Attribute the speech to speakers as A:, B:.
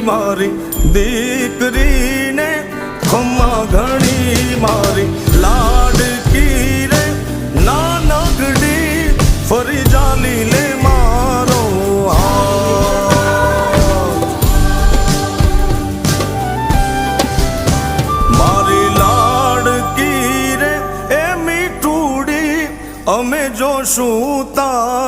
A: મારી દીકરીને, ખમ્મા ઘણી મારી લાડકી રે નાનકડી ફરી જાલી લે મારો મારી લાડકી રે એ મીઠુડી અમે જોશું તારી